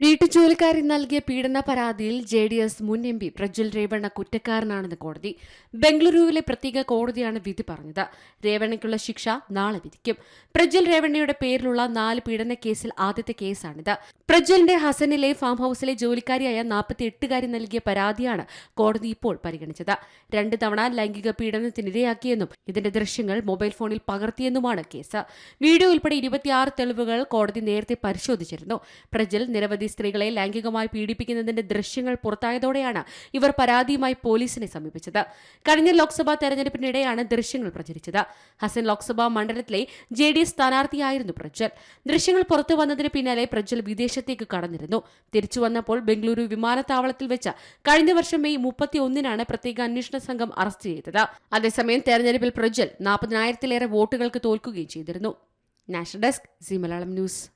വീട്ടുജോലിക്കാരി നൽകിയ പീഡന പരാതിയിൽ ജെ ഡി എസ് മുൻ എം പി പ്രജ്വൽ രേവണ്ണ കുറ്റക്കാരനാണെന്ന് കോടതി ബംഗളൂരുവിലെ പ്രത്യേക കോടതിയാണ് വിധി പറഞ്ഞത്. രേവണ്ണയ്ക്കുള്ള ശിക്ഷ നാളെ വിധിക്കും. പ്രജ്വൽ രേവണ്ണയുടെ പേരിലുള്ള നാല് പീഡന കേസിൽ ആദ്യത്തെ കേസാണിത്. പ്രജ്വലിന്റെ ഹസനിലെ ഫാം ഹൌസിലെ ജോലിക്കാരിയായ നാൽപ്പത്തി എട്ടുകാരി നൽകിയ പരാതിയാണ് കോടതി ഇപ്പോൾ പരിഗണിച്ചത്. രണ്ട് തവണ ലൈംഗിക പീഡനത്തിനിരയാക്കിയെന്നും ഇതിന്റെ ദൃശ്യങ്ങൾ മൊബൈൽ ഫോണിൽ പകർത്തിയെന്നുമാണ് കേസ്. വീഡിയോ ഉൾപ്പെടെ ഇരുപത്തിയാറ് തെളിവുകൾ കോടതി നേരത്തെ പരിശോധിച്ചിരുന്നു. പ്രജ്വൽ നിരവധി സ്ത്രീകളെ ലൈംഗികമായി പീഡിപ്പിക്കുന്നതിന്റെ ദൃശ്യങ്ങൾ പുറത്തായതോടെയാണ് ഇവർ പരാതിയുമായി പോലീസിനെ സമീപിച്ചത്. കഴിഞ്ഞ ലോക്സഭാ തെരഞ്ഞെടുപ്പിനിടെയാണ് ദൃശ്യങ്ങൾ പ്രചരിച്ചത്. ഹസൻ ലോക്സഭാ മണ്ഡലത്തിലെ ജെ ഡി എസ് സ്ഥാനാർത്ഥിയായിരുന്നു പ്രജ്വൽ. ദൃശ്യങ്ങൾ പുറത്തു വന്നതിന് പിന്നാലെ പ്രജ്വൽ വിദേശത്തേക്ക് കടന്നിരുന്നു. തിരിച്ചു വന്നപ്പോൾ ബംഗളൂരു വിമാനത്താവളത്തിൽ വെച്ച് കഴിഞ്ഞ വർഷം മെയ് മുപ്പത്തി ഒന്നിനാണ് പ്രത്യേക അന്വേഷണ സംഘം അറസ്റ്റ് ചെയ്തത്. അതേസമയം തെരഞ്ഞെടുപ്പിൽ പ്രജ്വൽ നാൽപ്പതിനായിരത്തിലേറെ വോട്ടുകൾക്ക് തോൽക്കുകയും ചെയ്തിരുന്നു. National desk Zee Malayalam news.